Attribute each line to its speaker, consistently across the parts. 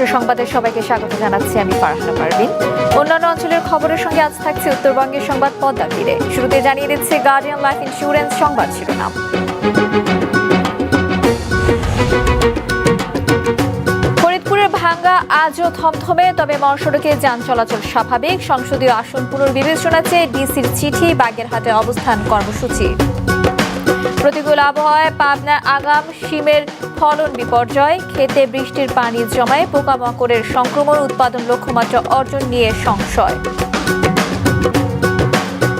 Speaker 1: বিশ্ব সংবাদে সবাইকে স্বাগত জানাচ্ছি আমি ফারহানা পারভিন অন্যান্য অঞ্চলের খবরের সঙ্গে আজ থাকছে উত্তরবঙ্গের সংবাদ পদ্মা তীরে শুরুতে জানিয়ে দিচ্ছে গার্ডিয়ান লাইফ ইন্স্যুরেন্স সংবাদ শিরোনাম ফরিদপুরের ভাঙ্গা আজও থমথমে তবে মহাসড়কে যান চলাচল স্বাভাবিক সংসদীয় আসন পুনর্বিবেচনা চেয়ে ডিসির চিঠি বাগেরহাটে অবস্থান কর্মসূচি প্রতিকূল আবহাওয়ায় পাবনার আগাম সিমের ফলন বিপর্যয় খেতে বৃষ্টির পানি জমায় পোকামাকড়ের সংক্রমণ উৎপাদন লক্ষ্যমাত্রা অর্জন নিয়ে সংশয়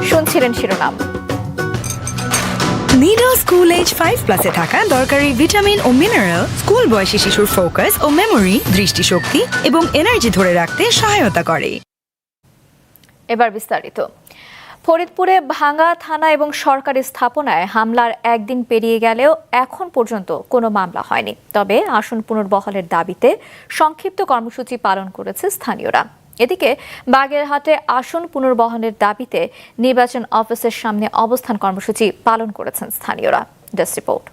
Speaker 1: শুনছিলেন শিরোনাম
Speaker 2: নিডল স্কুল এজ ফাইভ প্লাসে থাকা দরকারি ভিটামিন ও মিনারেল স্কুল বয়সী শিশুর ফোকাস ও মেমোরি দৃষ্টিশক্তি এবং এনার্জি ধরে রাখতে সহায়তা করে
Speaker 1: এবার বিস্তারিত ফরিদপুরে ভাঙ্গা থানা এবং সরকারি স্থাপনায় হামলার একদিন পেরিয়ে গেলেও এখন পর্যন্ত কোনো মামলা হয়নি তবে আসন পুনর্বহলের দাবিতে সংক্ষিপ্ত কর্মসূচি পালন করেছে স্থানীয়রা এদিকে বাগেরহাটে আসন পুনর্বহনের দাবিতে নির্বাচন অফিসের সামনে অবস্থান কর্মসূচি পালন করেছেন স্থানীয়রা ডেস্ট রিপোর্ট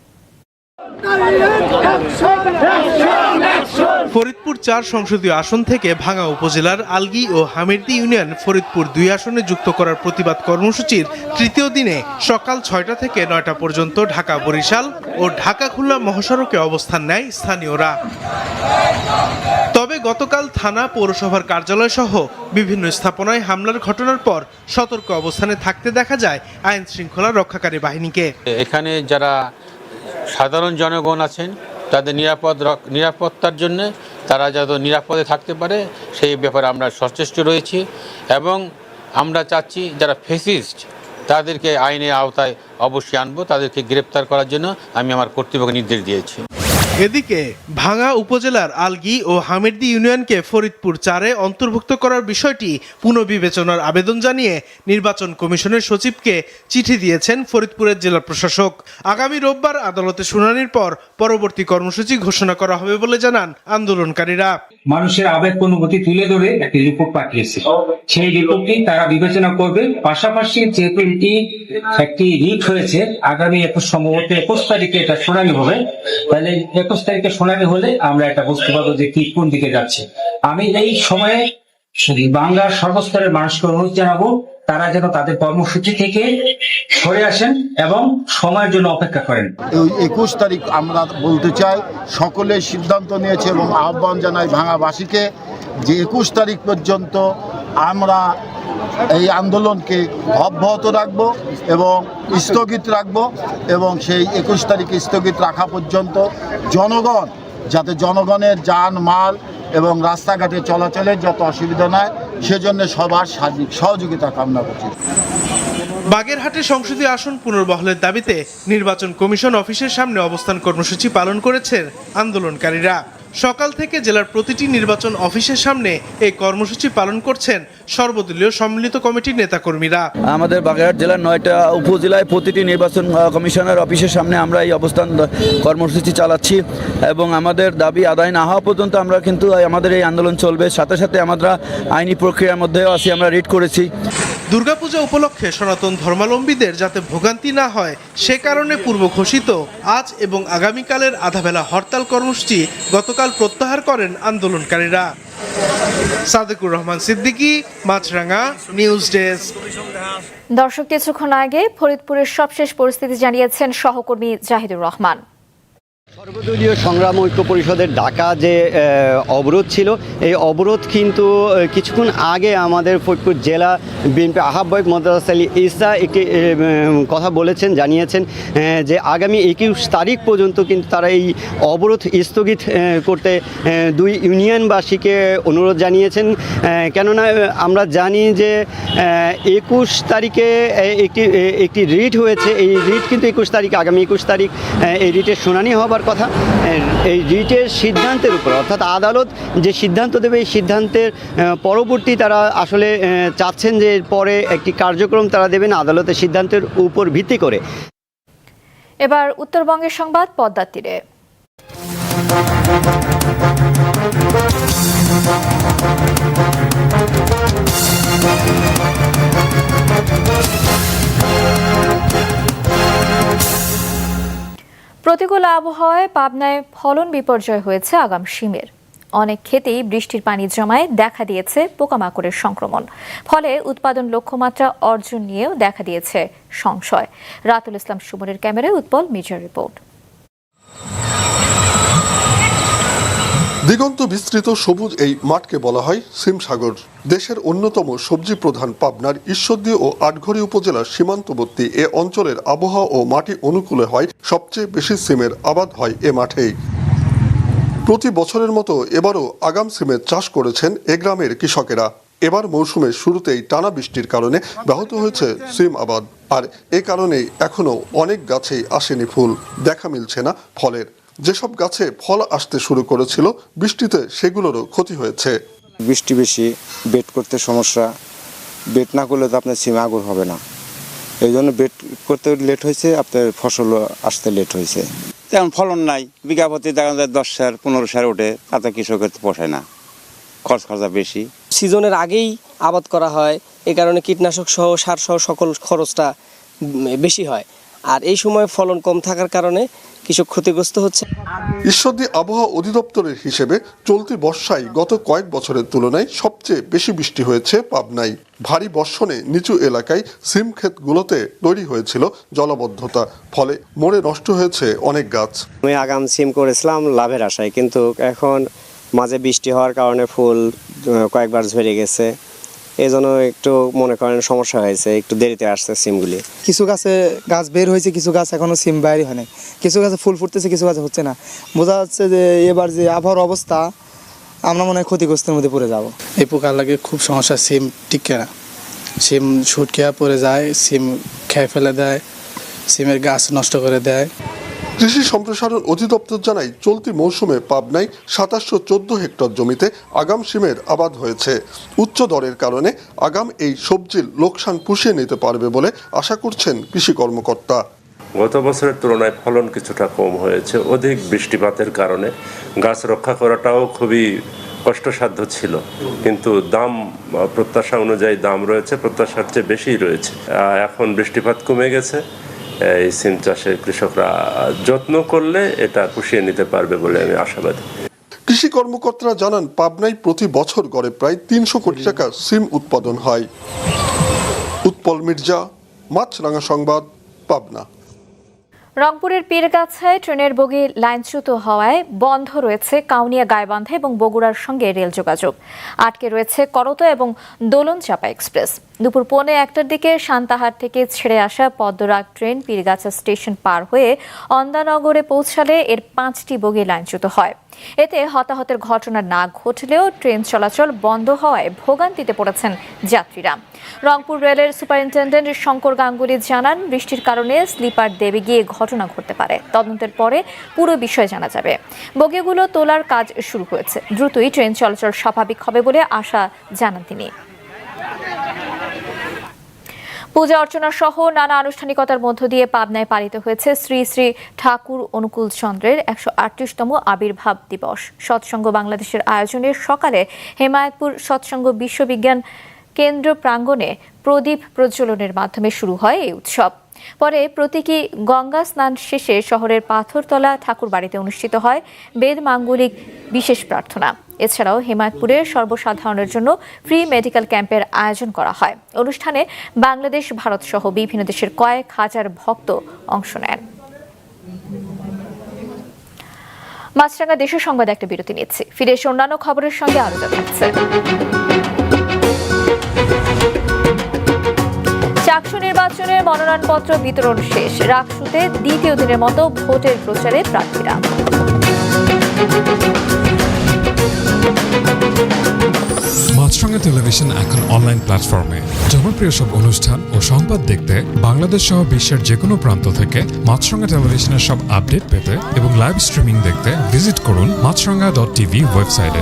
Speaker 3: ফরিদপুর চার সংসদীয় আসন থেকে ভাঙা উপজেলার আলগি ও হামিরদি ইউনিয়ন ফরিদপুর দুই আসনে যুক্ত করার প্রতিবাদ কর্মসূচির তৃতীয় দিনে সকাল ছয়টা থেকে নয়টা পর্যন্ত ঢাকা বরিশাল ও ঢাকা খুলনা মহাসড়কে অবস্থান নেয় স্থানীয়রা তবে গতকাল থানা পৌরসভার কার্যালয় সহ বিভিন্ন স্থাপনায় হামলার ঘটনার পর সতর্ক অবস্থানে থাকতে দেখা যায় আইন শৃঙ্খলা রক্ষাকারী বাহিনীকে
Speaker 4: এখানে যারা সাধারণ জনগণ আছেন তাদের নিরাপদ নিরাপত্তার জন্য তারা যত নিরাপদে থাকতে পারে সেই ব্যাপারে আমরা সচেষ্ট রয়েছি এবং আমরা চাচ্ছি যারা ফেসিস্ট তাদেরকে আইনের আওতায় অবশ্যই আনবো তাদেরকে গ্রেপ্তার করার জন্য আমি আমার কর্তৃপক্ষ নির্দেশ দিয়েছি
Speaker 3: এদিকে ভাঙা উপজেলার আলগি ও হামিরদি ইউনিয়নকে ফরিদপুর চারে অন্তর্ভুক্ত করার বিষয়টি পুনর্বিবেচনার আবেদন জানিয়ে নির্বাচন কমিশনের সচিবকে চিঠি দিয়েছেন ফরিদপুরের জেলা প্রশাসক আগামী রোববার আদালতে শুনানির পর পরবর্তী কর্মসূচি ঘোষণা করা হবে বলে জানান আন্দোলনকারীরা
Speaker 5: মানুষের আবেগ অনুভূতি তুলে ধরে একটি রিপোর্ট পাঠিয়েছে সেই রিপোর্টটি তারা বিবেচনা করবে পাশাপাশি যেহেতু এটি একটি রিট হয়েছে আগামী একুশ সম্ভবত একুশ তারিখে এটা শুনানি হবে তাহলে একুশ তারিখে শুনানি হলে আমরা এটা বুঝতে পারবো যে কি কোন দিকে যাচ্ছে আমি এই সময়ে বাংলার সর্বস্তরের মানুষকে অনুরোধ জানাবো তারা যেন তাদের কর্মসূচি থেকে সরে আসেন এবং সময়ের জন্য অপেক্ষা করেন
Speaker 6: এই একুশ তারিখ আমরা বলতে চাই সকলে সিদ্ধান্ত নিয়েছে এবং আহ্বান জানাই ভাঙাবাসীকে যে একুশ তারিখ পর্যন্ত আমরা এই আন্দোলনকে অব্যাহত রাখব এবং স্থগিত রাখব এবং সেই একুশ তারিখে স্থগিত রাখা পর্যন্ত জনগণ যাতে জনগণের যান মাল এবং রাস্তাঘাটে চলাচলের যত অসুবিধা নয় সেজন্য সবার সার্বিক সহযোগিতা কামনা করছি
Speaker 3: বাগেরহাটে সংসদীয় আসন পুনর্বহলের দাবিতে নির্বাচন কমিশন অফিসের সামনে অবস্থান কর্মসূচি পালন করেছেন আন্দোলনকারীরা সকাল থেকে জেলার প্রতিটি নির্বাচন অফিসের সামনে এই কর্মসূচি পালন করছেন সর্বদলীয় সম্মিলিত কমিটির নেতাকর্মীরা
Speaker 7: আমাদের বাগেরহাট জেলার নয়টা উপজেলায় প্রতিটি নির্বাচন কমিশনার অফিসের সামনে আমরা এই অবস্থান কর্মসূচি চালাচ্ছি এবং আমাদের দাবি আদায় না হওয়া পর্যন্ত আমরা কিন্তু আমাদের এই আন্দোলন চলবে সাথে সাথে আমরা আইনি প্রক্রিয়ার মধ্যেও আছি আমরা রিট করেছি
Speaker 3: দুর্গাপূজা উপলক্ষে সনাতন ধর্মালম্বীদের যাতে ভোগান্তি না হয় সে কারণে পূর্ব ঘোষিত আজ এবং আগামীকালের আধাবেলা হরতাল কর্মসূচি গতকাল প্রত্যাহার করেন আন্দোলনকারীরা সাদেকুর রহমান সিদ্দিকী মাছরাঙা নিউজ ডেস্ক
Speaker 1: দর্শক কিছুক্ষণ আগে ফরিদপুরের সবশেষ পরিস্থিতি জানিয়েছেন সহকর্মী জাহিদুর রহমান
Speaker 8: সর্বদলীয় সংগ্রাম ঐক্য পরিষদের ডাকা যে অবরোধ ছিল এই অবরোধ কিন্তু কিছুক্ষণ আগে আমাদের ফরিদপুর জেলা বিএনপি আহ্বায়ক মদ্রাস আলী ইসা একটি কথা বলেছেন জানিয়েছেন যে আগামী একুশ তারিখ পর্যন্ত কিন্তু তারা এই অবরোধ স্থগিত করতে দুই ইউনিয়নবাসীকে অনুরোধ জানিয়েছেন কেননা আমরা জানি যে একুশ তারিখে একটি একটি রিট হয়েছে এই রিট কিন্তু একুশ তারিখ আগামী একুশ তারিখ এই রিটের শুনানি হবার কথা এই রিটের সিদ্ধান্তের উপর অর্থাৎ আদালত যে সিদ্ধান্ত দেবে এই সিদ্ধান্তের পরবর্তী তারা আসলে চাচ্ছেন যে পরে একটি কার্যক্রম তারা দেবেন আদালতের সিদ্ধান্তের উপর ভিত্তি করে
Speaker 1: এবার উত্তরবঙ্গের সংবাদ পদ্মার তীরে প্রতিকূল আবহাওয়ায় পাবনায় ফলন বিপর্যয় হয়েছে আগাম শিমের অনেক ক্ষেতেই বৃষ্টির পানি জমায় দেখা দিয়েছে পোকামাকড়ের সংক্রমণ ফলে উৎপাদন লক্ষ্যমাত্রা অর্জন নিয়েও দেখা দিয়েছে সংশয় রাতুল ইসলাম সুমনের ক্যামেরায় উৎপল মিজার রিপোর্ট
Speaker 9: দিগন্ত বিস্তৃত সবুজ এই মাঠকে বলা হয় সিমসাগর দেশের অন্যতম সবজি প্রধান পাবনার ঈশ্বরদী ও আটঘরি উপজেলার সীমান্তবর্তী এ অঞ্চলের আবহাওয়া ও মাটি অনুকূলে হয় সবচেয়ে বেশি সিমের আবাদ হয় এ মাঠেই প্রতি বছরের মতো এবারও আগাম সিমের চাষ করেছেন এ গ্রামের কৃষকেরা এবার মৌসুমের শুরুতেই টানা বৃষ্টির কারণে ব্যাহত হয়েছে সিম আবাদ আর এ কারণেই এখনও অনেক গাছেই আসেনি ফুল দেখা মিলছে না ফলের যেসব গাছে ফল আসতে শুরু করেছিল বৃষ্টিতে সেগুলোরও ক্ষতি হয়েছে
Speaker 10: বৃষ্টি বেশি বেট করতে সমস্যা বেট না করলে তো আপনার সিম আগুন হবে না এই জন্য বেট করতে লেট হয়েছে আপনার ফসল আসতে লেট হয়েছে
Speaker 11: তেমন ফলন নাই বিঘা প্রতি দেখা যায় দশ সার পনেরো সার ওঠে তাতে কৃষকের তো পোষায় না খরচ খরচা বেশি
Speaker 12: সিজনের আগেই আবাদ করা হয় এ কারণে কীটনাশক সহ সার সহ সকল খরচটা বেশি হয় আর এই সময় ফলন কম থাকার কারণে কৃষক ক্ষতিগ্রস্ত হচ্ছে
Speaker 9: ঈশ্বরদী আবহাওয়া অধিদপ্তরের হিসেবে চলতি বর্ষায় গত কয়েক বছরের তুলনায় সবচেয়ে বেশি বৃষ্টি হয়েছে পাবনাই ভারী বর্ষণে নিচু এলাকায় সিম ক্ষেতগুলোতে তৈরি হয়েছিল জলবদ্ধতা ফলে মোড়ে নষ্ট হয়েছে অনেক গাছ
Speaker 13: আমি আগাম সিম করেছিলাম লাভের আশায় কিন্তু এখন মাঝে বৃষ্টি হওয়ার কারণে ফুল কয়েকবার ঝরে গেছে এই জন্য একটু মনে করেন সমস্যা হয়েছে একটু দেরিতে আসছে সিমগুলি
Speaker 14: কিছু গাছে গাছ বের হয়েছে কিছু গাছ এখনও সিম বাইরই হয় নাই কিছু গাছে ফুল ফুটতেছে কিছু গাছে হচ্ছে না বোঝা যাচ্ছে যে এবার যে আবহাওয়ার অবস্থা আমরা মনে হয় ক্ষতিগ্রস্তের মধ্যে পড়ে যাব
Speaker 15: এই পোকার লাগে খুব সমস্যা সিম টিকে না সিম ছুটকে পড়ে যায় সিম খেয়ে ফেলে দেয় সিমের গাছ নষ্ট করে দেয়
Speaker 9: কৃষি সম্প্রসারণ অধিদপ্তর জানায় চলতি মৌসুমে পাবনায় সাতাশশো চোদ্দ হেক্টর জমিতে আগাম সিমের আবাদ হয়েছে উচ্চ দরের কারণে আগাম এই সবজির লোকসান পুষিয়ে নিতে পারবে বলে আশা করছেন কৃষি কর্মকর্তা
Speaker 16: গত বছরের তুলনায় ফলন কিছুটা কম হয়েছে অধিক বৃষ্টিপাতের কারণে গাছ রক্ষা করাটাও খুবই কষ্টসাধ্য ছিল কিন্তু দাম প্রত্যাশা অনুযায়ী দাম রয়েছে প্রত্যাশার চেয়ে বেশি রয়েছে এখন বৃষ্টিপাত কমে গেছে এই সিম চাষের কৃষকরা যত্ন করলে এটা পুষিয়ে নিতে পারবে বলে আমি আশাবাদী
Speaker 9: কৃষি কর্মকর্তারা জানান পাবনায় প্রতি বছর গড়ে প্রায় তিনশো কোটি টাকা সিম উৎপাদন হয় উৎপল মির্জা মাছরাঙা সংবাদ পাবনা
Speaker 1: রংপুরের পীরগাছায় ট্রেনের বগি লাইনচ্যুত হওয়ায় বন্ধ রয়েছে কাউনিয়া গায়বান্ধা এবং বগুড়ার সঙ্গে রেল যোগাযোগ আটকে রয়েছে করত এবং দোলন চাপা এক্সপ্রেস দুপুর পৌনে একটার দিকে সান্তাহার থেকে ছেড়ে আসা পদ্মরাগ ট্রেন পীরগাছা স্টেশন পার হয়ে অন্দানগরে পৌঁছালে এর পাঁচটি বগি লাইনচ্যুত হয় এতে হতাহতের ঘটনা না ঘটলেও ট্রেন চলাচল বন্ধ হওয়ায় ভোগান্তিতে পড়েছেন যাত্রীরা রংপুর রেলের সুপারিনটেন্ডেন্ট শঙ্কর গাঙ্গুলি জানান বৃষ্টির কারণে স্লিপার দেবে গিয়ে ঘটনা ঘটতে পারে তদন্তের পরে পুরো বিষয় জানা যাবে বগিগুলো তোলার কাজ শুরু হয়েছে দ্রুতই ট্রেন চলাচল স্বাভাবিক হবে বলে আশা জানান তিনি পূজা অর্চনা সহ নানা আনুষ্ঠানিকতার মধ্য দিয়ে পাবনায় পালিত হয়েছে শ্রী শ্রী ঠাকুর অনুকূল চন্দ্রের একশো আটত্রিশতম আবির্ভাব দিবস সৎসঙ্গ বাংলাদেশের আয়োজনে সকালে হেমায়তপুর সৎসঙ্গ বিশ্ববিজ্ঞান কেন্দ্র প্রাঙ্গণে প্রদীপ প্রজ্বলনের মাধ্যমে শুরু হয় এই উৎসব পরে প্রতীকী গঙ্গা স্নান শেষে শহরের পাথরতলা ঠাকুর বাড়িতে অনুষ্ঠিত হয় বেদ মাঙ্গলিক বিশেষ প্রার্থনা এছাড়াও হেমায়তপুরে সর্বসাধারণের জন্য ফ্রি মেডিকেল ক্যাম্পের আয়োজন করা হয় অনুষ্ঠানে বাংলাদেশ ভারত সহ বিভিন্ন দেশের কয়েক হাজার ভক্ত অংশ নেন মাছরাঙ্গা দেশের সংবাদ একটা বিরতি নিচ্ছে ফিরে এসে অন্যান্য খবরের সঙ্গে আলোচনা হচ্ছে ডাকসু নির্বাচনের মনোনয়নপত্র বিতরণ শেষ রাকসুতে দ্বিতীয় দিনের মতো ভোটের প্রচারে প্রার্থীরা
Speaker 3: মাছরাঙা টেলিভিশন এখন অনলাইন প্ল্যাটফর্মে জনপ্রিয় সব অনুষ্ঠান ও সংবাদ দেখতে বাংলাদেশ সহ বিশ্বের যে কোনো প্রান্ত থেকে মাছরাঙা টেলিভিশনের সব আপডেট পেতে এবং লাইভ স্ট্রিমিং দেখতে ভিজিট করুন মাছরাঙা ডট টিভি ওয়েবসাইটে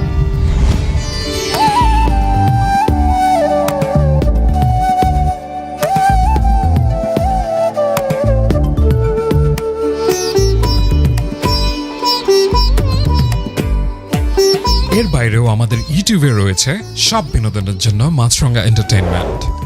Speaker 3: বাইরেও আমাদের ইউটিউবে e রয়েছে সব বিনোদনের জন্য মাছরঙ্গা এন্টারটেইনমেন্ট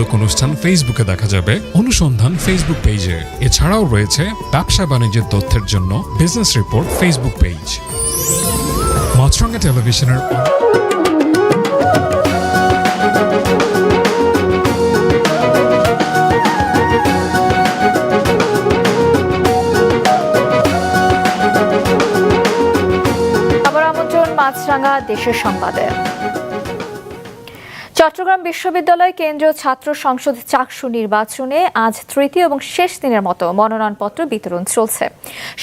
Speaker 3: শিক্ষামূলক অনুষ্ঠান ফেসবুকে দেখা যাবে অনুসন্ধান ফেসবুক পেজে এছাড়াও রয়েছে ব্যবসা বাণিজ্যের তথ্যের জন্য business report Facebook page Maasranga টেলিভিশনের
Speaker 1: মাছরাঙ্গা দেশের সংবাদে চট্টগ্রাম বিশ্ববিদ্যালয় কেন্দ্রীয় ছাত্র সংসদ চাকসু নির্বাচনে আজ তৃতীয় এবং শেষ দিনের মতো মনোনয়নপত্র বিতরণ চলছে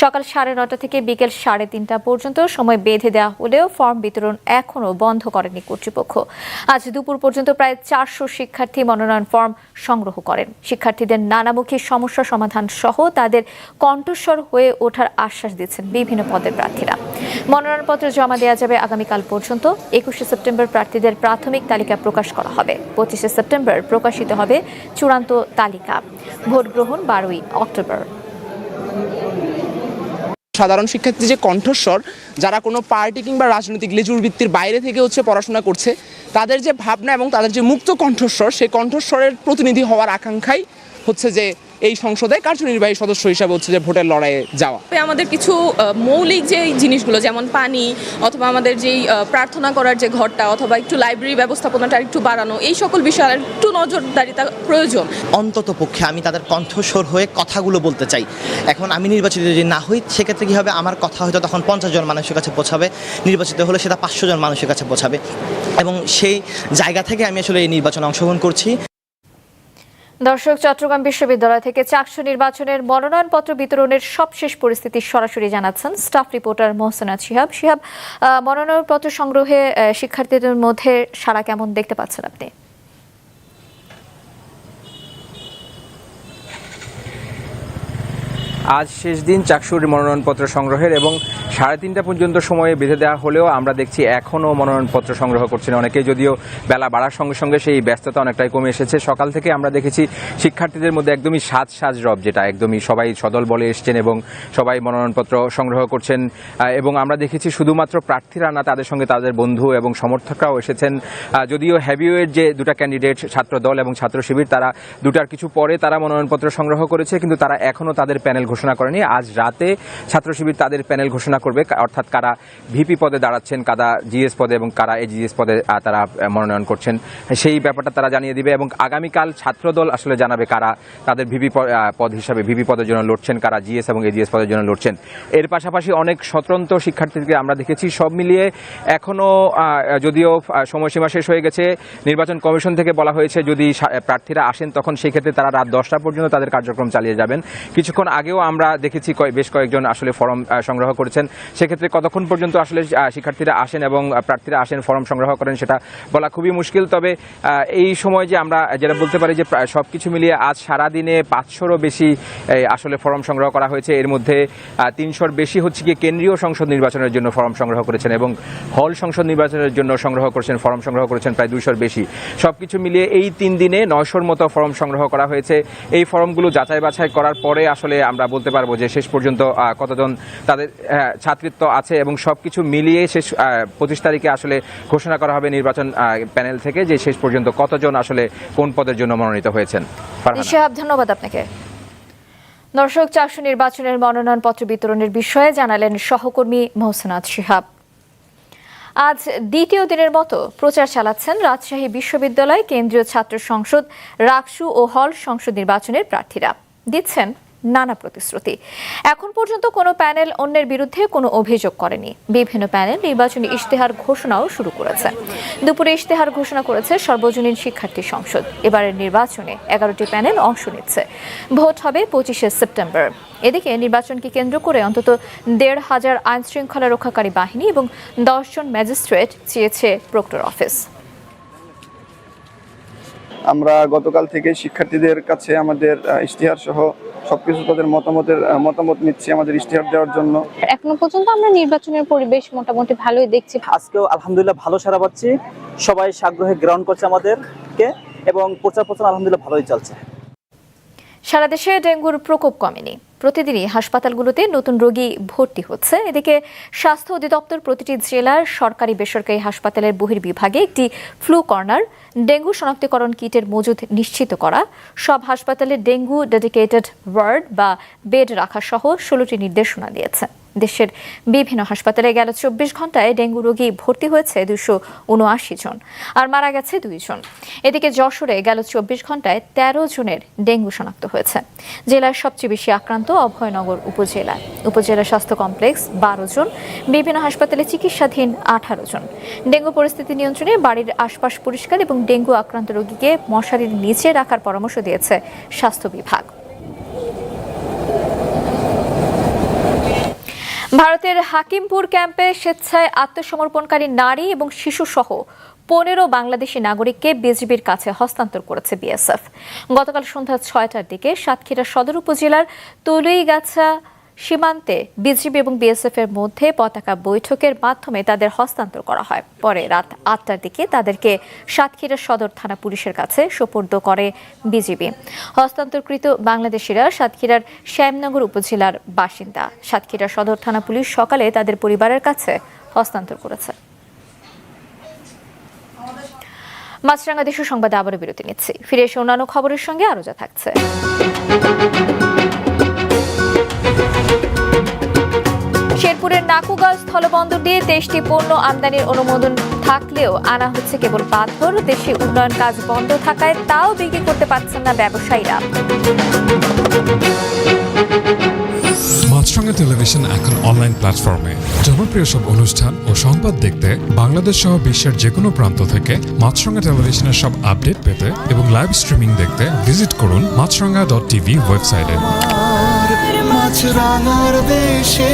Speaker 1: সকাল সাড়ে নটা থেকে বিকেল সাড়ে তিনটা পর্যন্ত সময় বেঁধে দেওয়া হলেও ফর্ম বিতরণ এখনও বন্ধ করেনি কর্তৃপক্ষ আজ দুপুর পর্যন্ত প্রায় চারশো শিক্ষার্থী মনোনয়ন ফর্ম সংগ্রহ করেন শিক্ষার্থীদের নানামুখী সমস্যা সমাধান সহ তাদের কণ্ঠস্বর হয়ে ওঠার আশ্বাস দিচ্ছেন বিভিন্ন পদের প্রার্থীরা মনোনয়নপত্র জমা দেওয়া যাবে আগামীকাল পর্যন্ত একুশে সেপ্টেম্বর প্রার্থীদের প্রাথমিক তালিকা প্রকাশ প্রকাশ করা হবে পঁচিশে সেপ্টেম্বর প্রকাশিত হবে চূড়ান্ত তালিকা ভোট গ্রহণ বারোই অক্টোবর
Speaker 17: সাধারণ শিক্ষার্থী যে কণ্ঠস্বর যারা কোনো পার্টি কিংবা রাজনৈতিক বৃত্তির বাইরে থেকে হচ্ছে পড়াশোনা করছে তাদের যে ভাবনা এবং তাদের যে মুক্ত কণ্ঠস্বর সেই কণ্ঠস্বরের প্রতিনিধি হওয়ার আকাঙ্ক্ষাই হচ্ছে যে এই সংসদে কার্যনির্বাহী সদস্য হিসাবে হচ্ছে যে ভোটের লড়াইয়ে যাওয়া
Speaker 18: আমাদের কিছু মৌলিক যে জিনিসগুলো যেমন পানি অথবা আমাদের যেই প্রার্থনা করার যে ঘরটা অথবা একটু লাইব্রেরি ব্যবস্থাপনাটা একটু বাড়ানো এই সকল বিষয়ে একটু নজরদারিতা প্রয়োজন
Speaker 19: অন্তত পক্ষে আমি তাদের কণ্ঠস্বর হয়ে কথাগুলো বলতে চাই এখন আমি নির্বাচিত যদি না হই সেক্ষেত্রে কী হবে আমার কথা হয়তো তখন পঞ্চাশ জন মানুষের কাছে পৌঁছাবে নির্বাচিত হলে সেটা পাঁচশো জন মানুষের কাছে পৌঁছাবে এবং সেই জায়গা থেকে আমি আসলে এই নির্বাচনে অংশগ্রহণ করছি
Speaker 1: দর্শক চট্টগ্রাম বিশ্ববিদ্যালয় থেকে চাকসু নির্বাচনের মনোনয়নপত্র বিতরণের সবশেষ পরিস্থিতি সরাসরি জানাচ্ছেন স্টাফ রিপোর্টার মোহসেনাথ শিহাব শিহাব মনোনয়নপত্র সংগ্রহে শিক্ষার্থীদের মধ্যে সারা কেমন দেখতে পাচ্ছেন আপনি
Speaker 20: আজ শেষ দিন চাকসুর মনোনয়নপত্র সংগ্রহের এবং সাড়ে তিনটা পর্যন্ত সময়ে বেঁধে দেওয়া হলেও আমরা দেখছি এখনও মনোনয়নপত্র সংগ্রহ করছেন অনেকেই যদিও বেলা বাড়ার সঙ্গে সঙ্গে সেই ব্যস্ততা অনেকটাই কমে এসেছে সকাল থেকে আমরা দেখেছি শিক্ষার্থীদের মধ্যে একদমই সাজ সাজ রব যেটা একদমই সবাই সদল বলে এসছেন এবং সবাই মনোনয়নপত্র সংগ্রহ করছেন এবং আমরা দেখেছি শুধুমাত্র প্রার্থীরা না তাদের সঙ্গে তাদের বন্ধু এবং সমর্থকরাও এসেছেন যদিও হ্যাভিওয়ের যে দুটা ক্যান্ডিডেট ছাত্র দল এবং ছাত্র শিবির তারা দুটার কিছু পরে তারা মনোনয়নপত্র সংগ্রহ করেছে কিন্তু তারা এখনও তাদের প্যানেল ঘোষণা করেনি আজ রাতে ছাত্র শিবির তাদের প্যানেল ঘোষণা করবে অর্থাৎ কারা ভিপি পদে দাঁড়াচ্ছেন কারা জিএস পদে এবং কারা এজিএস পদে তারা মনোনয়ন করছেন সেই ব্যাপারটা তারা জানিয়ে দিবে এবং আগামীকাল ছাত্রদল আসলে জানাবে কারা তাদের ভিপি পদ হিসাবে ভিপি পদের জন্য লড়ছেন কারা জিএস এবং এজিএস পদের জন্য লড়ছেন এর পাশাপাশি অনেক স্বতন্ত্র শিক্ষার্থীকে আমরা দেখেছি সব মিলিয়ে এখনও যদিও সময়সীমা শেষ হয়ে গেছে নির্বাচন কমিশন থেকে বলা হয়েছে যদি প্রার্থীরা আসেন তখন সেক্ষেত্রে তারা রাত দশটা পর্যন্ত তাদের কার্যক্রম চালিয়ে যাবেন কিছুক্ষণ আগেও আমরা দেখেছি বেশ কয়েকজন আসলে ফর্ম সংগ্রহ করেছেন সেক্ষেত্রে কতক্ষণ পর্যন্ত আসলে শিক্ষার্থীরা আসেন এবং প্রার্থীরা আসেন ফর্ম সংগ্রহ করেন সেটা বলা খুবই মুশকিল তবে এই সময় যে আমরা যেটা বলতে পারি যে সব কিছু মিলিয়ে আজ সারাদিনে পাঁচশোরও বেশি আসলে ফর্ম সংগ্রহ করা হয়েছে এর মধ্যে তিনশোর বেশি হচ্ছে গিয়ে কেন্দ্রীয় সংসদ নির্বাচনের জন্য ফর্ম সংগ্রহ করেছেন এবং হল সংসদ নির্বাচনের জন্য সংগ্রহ করেছেন ফর্ম সংগ্রহ করেছেন প্রায় দুশোর বেশি সব কিছু মিলিয়ে এই তিন দিনে নয়শোর মতো ফর্ম সংগ্রহ করা হয়েছে এই ফর্মগুলো যাচাই বাছাই করার পরে আসলে আমরা বলতে পারবো যে শেষ পর্যন্ত কতজন তাদের হ্যাঁ, ছাত্রিত্ব আছে এবং সবকিছু মিলিয়ে শেষ পঁচিশ তারিখে আসলে ঘোষণা করা হবে নির্বাচন প্যানেল থেকে যে শেষ পর্যন্ত কতজন আসলে কোন পদের জন্য মনোনীত হয়েছেন
Speaker 1: ধন্যবাদ আপনাকে দর্শক চারশো নির্বাচনের মনোনয়নপত্র বিতরণের বিষয়ে জানালেন সহকর্মী মোহসেনাথ শিহাব আজ দ্বিতীয় দিনের মতো প্রচার চালাচ্ছেন রাজশাহী বিশ্ববিদ্যালয় কেন্দ্রীয় ছাত্র সংসদ রাকসু ও হল সংসদ নির্বাচনের প্রার্থীরা দিচ্ছেন নানা প্রতিশ্রুতি এখন পর্যন্ত কোনো প্যানেল অন্যের বিরুদ্ধে কোনো অভিযোগ করেনি বিভিন্ন প্যানেল নির্বাচনী ইশতেহার ঘোষণাও শুরু করেছে দুপুরে ইশতেহার ঘোষণা করেছে সর্বজনীন শিক্ষার্থী সংসদ এবারের নির্বাচনে এগারোটি প্যানেল অংশ নিচ্ছে ভোট হবে পঁচিশে সেপ্টেম্বর এদিকে নির্বাচনকে কেন্দ্র করে অন্তত দেড় হাজার আইন শৃঙ্খলা রক্ষাকারী বাহিনী এবং দশজন ম্যাজিস্ট্রেট চেয়েছে প্রক্টর অফিস
Speaker 21: আমরা গতকাল থেকে শিক্ষার্থীদের কাছে আমাদের ইশতেহার সহ সবকিছু তাদের মতামতের মতামত নিচ্ছি আমাদের ইশতেহার দেওয়ার জন্য
Speaker 22: এখনো পর্যন্ত আমরা নির্বাচনের পরিবেশ মোটামুটি ভালোই দেখছি
Speaker 23: আজকেও আলহামদুলিল্লাহ ভালো সারা পাচ্ছি সবাই আগ্রহে গ্রহণ করছে আমাদেরকে এবং প্রচার প্রচার আলহামদুলিল্লাহ ভালোই চলছে
Speaker 1: সারা দেশে ডেঙ্গুর প্রকোপ কমেনি প্রতিদিনই হাসপাতালগুলোতে নতুন রোগী ভর্তি হচ্ছে এদিকে স্বাস্থ্য অধিদপ্তর প্রতিটি জেলার সরকারি বেসরকারি হাসপাতালের বহির্বিভাগে একটি ফ্লু কর্নার ডেঙ্গু শনাক্তকরণ কিটের মজুদ নিশ্চিত করা সব হাসপাতালে ডেঙ্গু ডেডিকেটেড ওয়ার্ড বা বেড রাখা সহ ষোলোটি নির্দেশনা দিয়েছে দেশের বিভিন্ন হাসপাতালে গেল চব্বিশ ঘন্টায় ডেঙ্গু রোগী ভর্তি হয়েছে দুশো উনআশি জন আর মারা গেছে দুইজন এদিকে যশোরে গেল চব্বিশ ঘন্টায় ১৩ জনের ডেঙ্গু শনাক্ত হয়েছে জেলার সবচেয়ে বেশি আক্রান্ত অভয়নগর উপজেলা উপজেলা স্বাস্থ্য কমপ্লেক্স বারো জন বিভিন্ন হাসপাতালে চিকিৎসাধীন আঠারো জন ডেঙ্গু পরিস্থিতি নিয়ন্ত্রণে বাড়ির আশপাশ পরিষ্কার এবং ডেঙ্গু আক্রান্ত রোগীকে মশারির নিচে রাখার পরামর্শ দিয়েছে স্বাস্থ্য বিভাগ ভারতের হাকিমপুর ক্যাম্পে স্বেচ্ছায় আত্মসমর্পণকারী নারী এবং শিশুসহ পনেরো বাংলাদেশি নাগরিককে বিজিবির কাছে হস্তান্তর করেছে বিএসএফ গতকাল সন্ধ্যা ছয়টার দিকে সাতক্ষীরা সদর উপজেলার তলুইগাছা সীমান্তে বিজিবি এবং বিএসএফ এর মধ্যে পতাকা বৈঠকের মাধ্যমে তাদের হস্তান্তর করা হয় পরে রাত আটটার দিকে তাদেরকে সাতক্ষীরা সদর থানা পুলিশের কাছে সোপর্দ করে বিজিবি হস্তান্তরকৃত বাংলাদেশিরা সাতক্ষীরার শ্যামনগর উপজেলার বাসিন্দা সাতক্ষীরা সদর থানা পুলিশ সকালে তাদের পরিবারের কাছে হস্তান্তর করেছে মাছরাঙ্গা সংবাদে আবারও বিরতি নিচ্ছি ফিরে এসে অন্যান্য খবরের সঙ্গে আরও যা থাকছে রায়পুরের নাকুগাঁও স্থলবন্দর দিয়ে দেশটি পণ্য আমদানির অনুমোদন থাকলেও আনা হচ্ছে কেবল পাথর দেশে উন্নয়ন কাজ বন্ধ থাকায় তাও বিক্রি করতে পারছেন না ব্যবসায়ীরা
Speaker 3: মাছরাঙা টেলিভিশন এখন অনলাইন প্ল্যাটফর্মে জনপ্রিয় সব অনুষ্ঠান ও সংবাদ দেখতে বাংলাদেশ সহ বিশ্বের যে কোনো প্রান্ত থেকে মাছরাঙা টেলিভিশনের সব আপডেট পেতে এবং লাইভ স্ট্রিমিং দেখতে ভিজিট করুন মাছরাঙা ডট টিভি ওয়েবসাইটে মাছরাঙার দেশে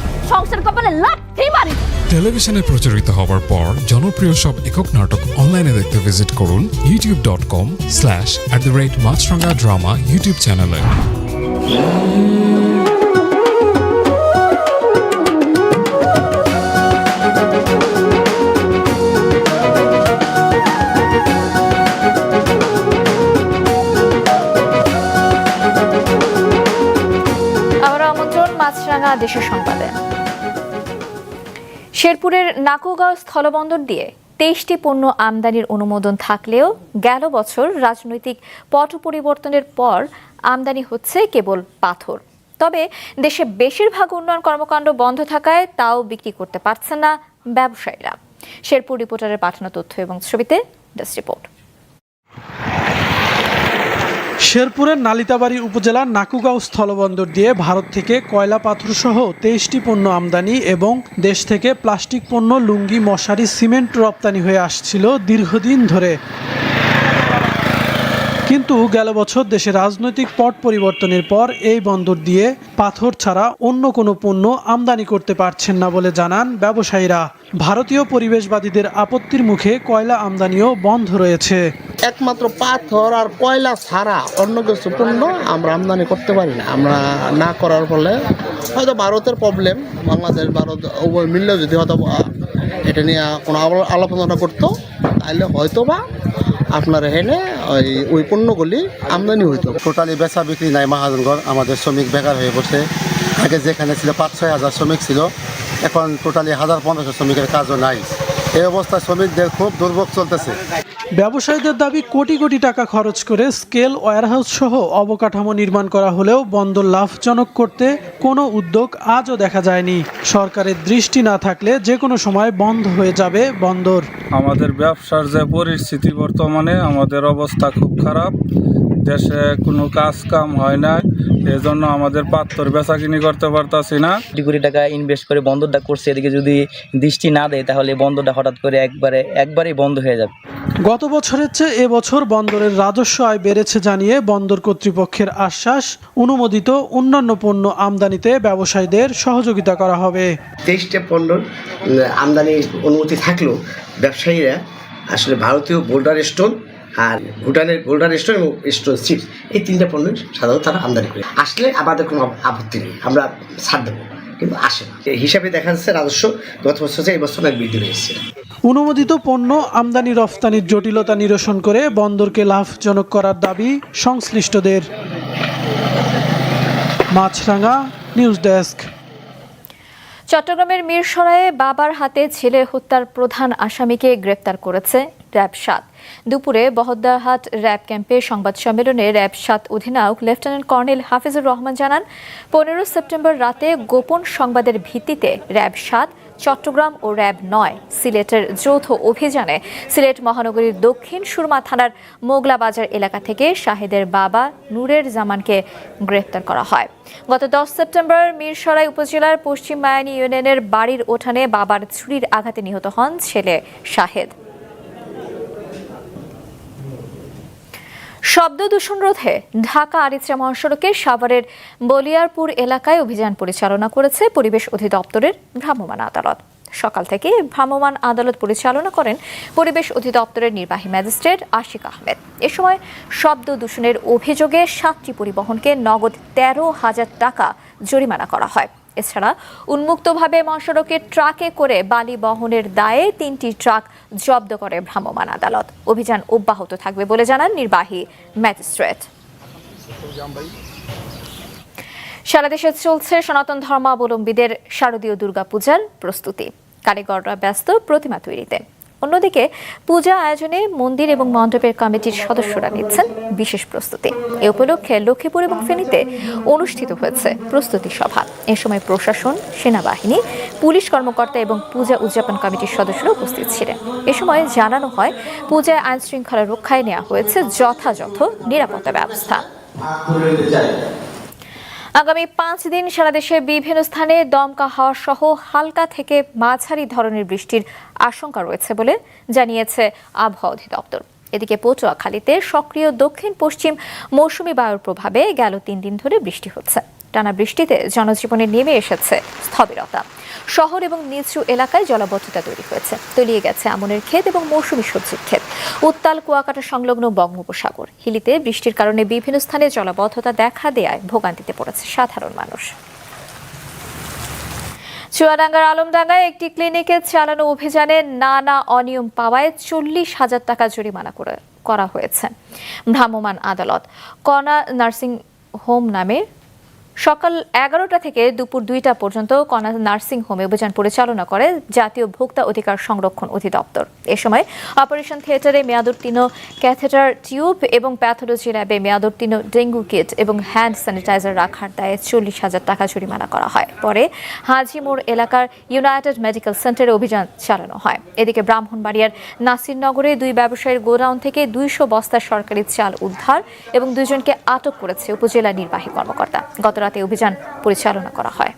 Speaker 1: সংসার কপালে লাঠি মারি
Speaker 3: টেলিভিশনে প্রচারিত হওয়ার পর জনপ্রিয় সব একক নাটক অনলাইনে দেখতে ভিজিট করুন YouTube dot com slash at the rate Maasranga drama YouTube চ্যানেলে
Speaker 1: আমন্ত্রণ মাছরাঙা দেশের সংবাদে শেরপুরের নাকুগাঁও স্থলবন্দর দিয়ে তেইশটি পণ্য আমদানির অনুমোদন থাকলেও গেল বছর রাজনৈতিক পট পরিবর্তনের পর আমদানি হচ্ছে কেবল পাথর তবে দেশে বেশিরভাগ উন্নয়ন কর্মকাণ্ড বন্ধ থাকায় তাও বিক্রি করতে পারছে না ব্যবসায়ীরা শেরপুর রিপোর্টারের পাঠানো তথ্য এবং ছবিতে রিপোর্ট
Speaker 3: শেরপুরের নালিতাবাড়ি উপজেলার নাকুগাঁও স্থলবন্দর দিয়ে ভারত থেকে কয়লা পাথর সহ তেইশটি পণ্য আমদানি এবং দেশ থেকে প্লাস্টিক পণ্য লুঙ্গি মশারি সিমেন্ট রপ্তানি হয়ে আসছিল দীর্ঘদিন ধরে কিন্তু গেল বছর দেশে রাজনৈতিক পট পরিবর্তনের পর এই বন্দর দিয়ে পাথর ছাড়া অন্য কোনো পণ্য আমদানি করতে পারছেন না বলে জানান ব্যবসায়ীরা ভারতীয় পরিবেশবাদীদের আপত্তির মুখে কয়লা আমদানিও বন্ধ রয়েছে
Speaker 24: একমাত্র পাথর আর কয়লা ছাড়া অন্য কিছু পণ্য আমরা আমদানি করতে পারি না আমরা না করার ফলে হয়তো ভারতের প্রবলেম বাংলাদেশ ভারত উভয় মিললেও যদি হয়তো এটা নিয়ে কোনো আলোচনা করতো তাহলে হয়তো বা আপনার এখানে ওই ওই পণ্যগুলি আমদানি হইতো টোটালি বেচা বিক্রি নাই মহাজনগর আমাদের শ্রমিক বেকার হয়ে বসে আগে যেখানে ছিল পাঁচ ছয় হাজার শ্রমিক ছিল এখন টোটালি হাজার পনেরোশো শ্রমিকের কাজও নাই এই অবস্থায় শ্রমিকদের খুব দুর্ভোগ চলতেছে
Speaker 3: ব্যবসায়ীদের দাবি কোটি কোটি টাকা খরচ করে স্কেল ওয়ারহাউস সহ অবকাঠামো নির্মাণ করা হলেও বন্দর লাভজনক করতে কোনো উদ্যোগ আজও দেখা যায়নি সরকারের দৃষ্টি না থাকলে যে কোনো সময় বন্ধ হয়ে যাবে বন্দর
Speaker 25: আমাদের ব্যবসার যে পরিস্থিতি বর্তমানে আমাদের অবস্থা খুব খারাপ দেশে কোনো কাজ কাম হয় না এজন্য আমাদের পাত্তর বেচা কিনি করতে পারতাছি না
Speaker 26: কোটি কোটি টাকা ইনভেস্ট করে বন্ধটা করছে এদিকে যদি দৃষ্টি না দেয় তাহলে বন্ধটা হঠাৎ করে একবারে একবারেই বন্ধ হয়ে যাবে
Speaker 3: গত বছরের চেয়ে এবছর বন্দরের রাজস্ব আয় বেড়েছে জানিয়ে বন্দর কর্তৃপক্ষের আশ্বাস অনুমোদিত অন্যান্য পণ্য আমদানিতে ব্যবসায়ীদের সহযোগিতা করা হবে
Speaker 27: তেইশটা পণ্য আমদানির অনুমতি থাকলেও ব্যবসায়ীরা আসলে ভারতীয় বোল্ডার স্টোন আর ভুটানের ভুটান স্টোন এবং স্টোন চিপস এই তিনটা পণ্য সাধারণত তারা আমদানি করে আসলে আমাদের কোনো আপত্তি নেই আমরা ছাড় দেবো কিন্তু আসে না হিসাবে দেখা যাচ্ছে রাজস্ব গত বছর এই বছর অনেক বৃদ্ধি হয়েছে
Speaker 3: অনুমোদিত পণ্য আমদানি রফতানির জটিলতা নিরসন করে বন্দরকে লাভজনক করার দাবি সংশ্লিষ্টদের মাছরাঙা নিউজ ডেস্ক
Speaker 1: চট্টগ্রামের মিরসরায়ে বাবার হাতে ছেলে হত্যার প্রধান আসামিকে গ্রেপ্তার করেছে র্যাব সাত দুপুরে বহদ্দারহাট র্যাব ক্যাম্পে সংবাদ সম্মেলনে র্যাব সাত অধিনায়ক লেফটেন্যান্ট কর্নেল হাফিজুর রহমান জানান পনেরো সেপ্টেম্বর রাতে গোপন সংবাদের ভিত্তিতে র্যাব সাত চট্টগ্রাম ও র্যাব নয় সিলেটের যৌথ অভিযানে সিলেট মহানগরীর দক্ষিণ সুরমা থানার মোগলাবাজার এলাকা থেকে শাহেদের বাবা নূরের জামানকে গ্রেপ্তার করা হয় গত দশ সেপ্টেম্বর মিরসরাই উপজেলার পশ্চিম মায়ানী ইউনিয়নের বাড়ির ওঠানে বাবার ছুরির আঘাতে নিহত হন ছেলে শাহেদ শব্দ দূষণ রোধে ঢাকা আরিচরা মহাসড়কে সাভারের বলিয়ারপুর এলাকায় অভিযান পরিচালনা করেছে পরিবেশ অধিদপ্তরের ভ্রাম্যমাণ আদালত সকাল থেকে ভ্রাম্যমাণ আদালত পরিচালনা করেন পরিবেশ অধিদপ্তরের নির্বাহী ম্যাজিস্ট্রেট আশিক আহমেদ এ সময় শব্দ দূষণের অভিযোগে সাতটি পরিবহনকে নগদ তেরো হাজার টাকা জরিমানা করা হয় এছাড়া উন্মুক্তভাবে মহাসড়কে ট্রাকে করে বালি বহনের দায়ে তিনটি ট্রাক জব্দ করে ভ্রাম্যমাণ আদালত অভিযান অব্যাহত থাকবে বলে জানান নির্বাহী ম্যাজিস্ট্রেট সারা দেশে চলছে সনাতন ধর্মাবলম্বীদের শারদীয় দুর্গাপূজার প্রস্তুতি কারিগররা ব্যস্ত প্রতিমা তৈরিতে অন্যদিকে পূজা আয়োজনে মন্দির এবং মণ্ডপের কমিটির সদস্যরা নিচ্ছেন বিশেষ প্রস্তুতি এ উপলক্ষে লক্ষ্মীপুর এবং ফেনীতে অনুষ্ঠিত হয়েছে প্রস্তুতি সভা এ সময় প্রশাসন সেনাবাহিনী পুলিশ কর্মকর্তা এবং পূজা উদযাপন কমিটির সদস্যরা উপস্থিত ছিলেন এ সময় জানানো হয় পূজায় আইন শৃঙ্খলা রক্ষায় নেওয়া হয়েছে যথাযথ নিরাপত্তা ব্যবস্থা আগামী পাঁচ দিন সারা দেশের বিভিন্ন স্থানে দমকা হাওয়া সহ হালকা থেকে মাঝারি ধরনের বৃষ্টির আশঙ্কা রয়েছে বলে জানিয়েছে আবহাওয়া অধিদপ্তর এদিকে পটুয়াখালীতে সক্রিয় দক্ষিণ পশ্চিম মৌসুমি বায়ুর প্রভাবে গেল তিন দিন ধরে বৃষ্টি হচ্ছে টানা বৃষ্টিতে জনজীবনে নেমে এসেছে স্থবিরতা শহর এবং নিচু এলাকায় জলাবদ্ধতা তৈরি হয়েছে তলিয়ে গেছে আমনের ক্ষেত এবং মৌসুমী সবজির ক্ষেত উত্তাল কুয়াকাটা সংলগ্ন বঙ্গোপসাগর হিলিতে বৃষ্টির কারণে বিভিন্ন স্থানে জলাবদ্ধতা দেখা দেয়ায় ভোগান্তিতে পড়েছে সাধারণ মানুষ চুয়াডাঙ্গার আলমডাঙ্গায় একটি ক্লিনিকে চালানো অভিযানে নানা অনিয়ম পাওয়ায় চল্লিশ হাজার টাকা জরিমানা করে করা হয়েছে ভ্রাম্যমাণ আদালত কনা নার্সিং হোম নামের সকাল এগারোটা থেকে দুপুর দুইটা পর্যন্ত কণা নার্সিং হোমে অভিযান পরিচালনা করে জাতীয় ভোক্তা অধিকার সংরক্ষণ অধিদপ্তর এ সময় অপারেশন থিয়েটারে মেয়াদোত্তীর্ণ ক্যাথেটার টিউব এবং প্যাথোলজি ল্যাবে মেয়াদোত্তীর্ণ ডেঙ্গু কিট এবং হ্যান্ড স্যানিটাইজার রাখার দায়ে চল্লিশ হাজার টাকা জরিমানা করা হয় পরে হাজিমোর এলাকার ইউনাইটেড মেডিকেল সেন্টারে অভিযান চালানো হয় এদিকে ব্রাহ্মণবাড়িয়ার নাসিরনগরে দুই ব্যবসায়ীর গোডাউন থেকে দুইশো বস্তা সরকারি চাল উদ্ধার এবং দুজনকে আটক করেছে উপজেলা নির্বাহী কর্মকর্তা গত রাতে অভিযান পরিচালনা করা হয়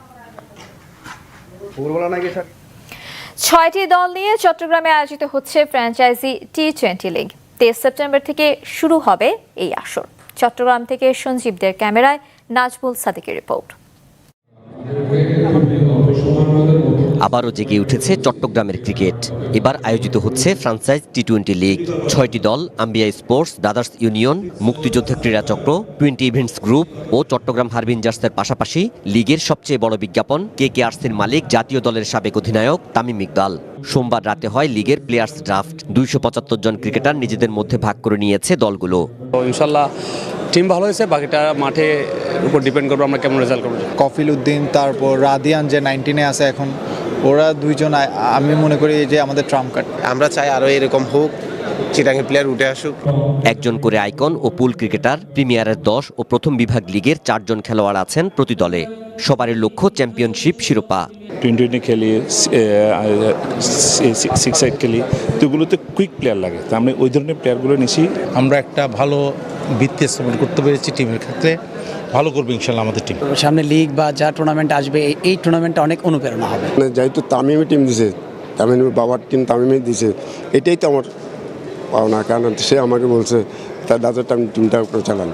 Speaker 1: ছয়টি দল নিয়ে চট্টগ্রামে আয়োজিত হচ্ছে ফ্র্যাঞ্চাইজি টি টোয়েন্টি লিগ তেইশ সেপ্টেম্বর থেকে শুরু হবে এই আসর চট্টগ্রাম থেকে সঞ্জীবদের ক্যামেরায় নাজবুল সাদিকের রিপোর্ট
Speaker 28: আবারও জেগে উঠেছে চট্টগ্রামের ক্রিকেট এবার আয়োজিত হচ্ছে ফ্রান্সাইজ টি টোয়েন্টি লিগ ছয়টি দল আম্বিয়া স্পোর্টস দাদার্স ইউনিয়ন মুক্তিযোদ্ধা ক্রীড়া চক্র টোয়েন্টি ইভেন্টস গ্রুপ ও চট্টগ্রাম হারবিনজার্সের পাশাপাশি লিগের সবচেয়ে বড় বিজ্ঞাপন কে কে আর্সির মালিক জাতীয় দলের সাবেক অধিনায়ক তামিম ইকবাল সোমবার রাতে হয় লিগের প্লেয়ার্স ড্রাফট দুইশো পঁচাত্তর জন ক্রিকেটার নিজেদের মধ্যে ভাগ করে নিয়েছে দলগুলো
Speaker 29: ইনশাল্লাহ টিম ভালো হয়েছে বাকিটা মাঠে উপর ডিপেন্ড করবো আমরা কেমন রেজাল্ট করবো
Speaker 30: কফিল উদ্দিন তারপর রাদিয়ান যে নাইনটিনে আছে এখন ওরা দুইজন আমি মনে করি যে আমাদের ট্রাম্প কার্ড
Speaker 31: আমরা চাই আরও এরকম হোক চিটাঙ্গি প্লেয়ার উঠে আসুক
Speaker 28: একজন করে আইকন ও পুল ক্রিকেটার প্রিমিয়ারের দশ ও প্রথম বিভাগ লিগের চারজন খেলোয়াড় আছেন প্রতি দলে সবারই লক্ষ্য চ্যাম্পিয়নশিপ শিরোপা
Speaker 32: টোয়েন্টি খেলি সিক্স সাইড খেলি তো এগুলোতে কুইক প্লেয়ার লাগে তো আমি ওই ধরনের প্লেয়ারগুলো নিছি
Speaker 33: আমরা একটা ভালো বৃত্তি স্থাপন করতে পেরেছি টিমের ক্ষেত্রে ভালো করবে ইনশাল্লাহ আমাদের টিম
Speaker 34: সামনে লিগ বা যা টুর্নামেন্ট আসবে এই টুর্নামেন্টটা অনেক অনুপ্রেরণা হবে
Speaker 35: মানে যেহেতু তামিম টিম দিছে তামিম বাবার টিম তামিমি দিছে এটাই তো আমার পাওনা কারণ সে আমাকে বলছে তার দাদার টিমটা চালান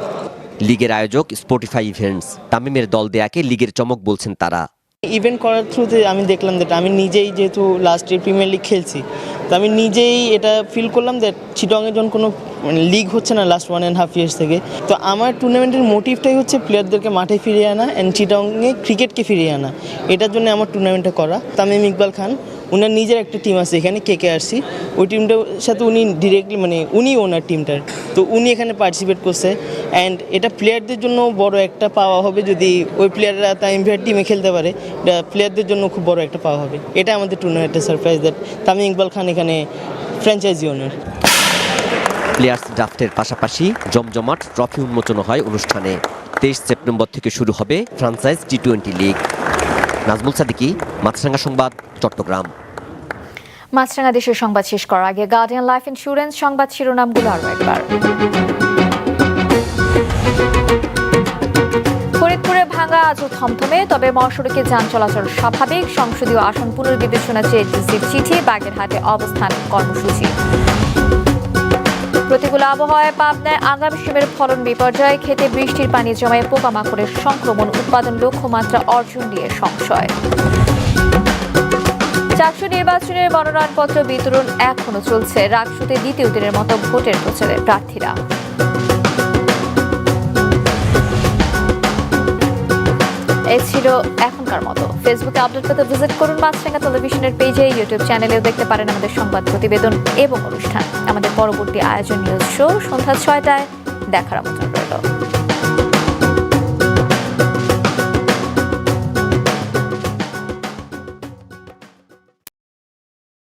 Speaker 28: লিগের আয়োজক স্পটিফাই ইভেন্টস তামিমের দল দেয়াকে লিগের চমক বলছেন তারা
Speaker 36: ইভেন্ট করার থ্রুতে আমি দেখলাম যেটা আমি নিজেই যেহেতু লাস্ট ইয়ার প্রিমিয়ার লিগ খেলছি তো আমি নিজেই এটা ফিল করলাম দ্যাট চিটংয়ের জন্য কোনো লিগ মানে হচ্ছে না last one and half years থেকে তো আমার টুর্নামেন্টের মোটিভটাই হচ্ছে প্লেয়ারদেরকে মাঠে ফিরিয়ে আনা অ্যান্ড চিটংয়ে ক্রিকেটকে ফিরিয়ে আনা এটার জন্য আমার টুর্নামেন্টটা করা আমি ইকবাল খান ওনার নিজের একটা টিম আছে এখানে কে কে আরসি ওই টিমটার সাথে উনি ডিরেক্টলি মানে উনি ওনার টিমটার তো উনি এখানে পার্টিসিপেট করছে অ্যান্ড এটা প্লেয়ারদের জন্য বড় একটা পাওয়া হবে যদি ওই প্লেয়াররা তামিম ভাইয়ের টিমে খেলতে পারে এটা প্লেয়ারদের জন্য খুব বড় একটা পাওয়া হবে এটা আমাদের টুর্নামেন্টের সারপ্রাইজ দ্যাট তামিম ইকবাল খান এখানে ফ্র্যাঞ্চাইজি ওনার
Speaker 28: প্লেয়ার্স ড্রাফটের পাশাপাশি জমজমাট ট্রফি উন্মোচন হয় অনুষ্ঠানে তেইশ সেপ্টেম্বর থেকে শুরু হবে franchise T twenty league Nazmul Siddiqui Maasranga সংবাদ চট্টগ্রাম
Speaker 1: মাছরাঙ্গা দেশের সংবাদ শেষ করার আগে গার্ডিয়ান লাইফ ইন্স্যুরেন্স সংবাদ শিরোনামগুলো আরও একবার ফরিদপুরে ভাঙা আজও থমথমে তবে মহাসড়কে যান চলাচল স্বাভাবিক সংসদীয় আসন পুনর্বিবেচনা চেয়ে চিঠি বাগেরহাটে অবস্থান কর্মসূচি প্রতিকূল আবহাওয়ায় পাবনায় আগাম সিমের ফলন বিপর্যয় খেতে বৃষ্টির পানি জমায় পোকামাকড়ের সংক্রমণ উৎপাদন লক্ষ্যমাত্রা অর্জন নিয়ে সংশয় চাকসু নির্বাচনের মনোনয়নপত্র বিতরণ এখনও চলছে রাকসুতে দ্বিতীয় দিনের মতো ভোটের প্রচারে প্রার্থীরা এ ছিল এখনকার মতো ফেসবুকে আপডেট পেতে ভিজিট করুন বাসরাঙ্গা টেলিভিশনের পেজে ইউটিউব চ্যানেলেও দেখতে পারেন আমাদের সংবাদ প্রতিবেদন এবং অনুষ্ঠান আমাদের পরবর্তী আয়োজন নিউজ শো সন্ধ্যা ছয়টায় দেখার আমন্ত্রণ রইল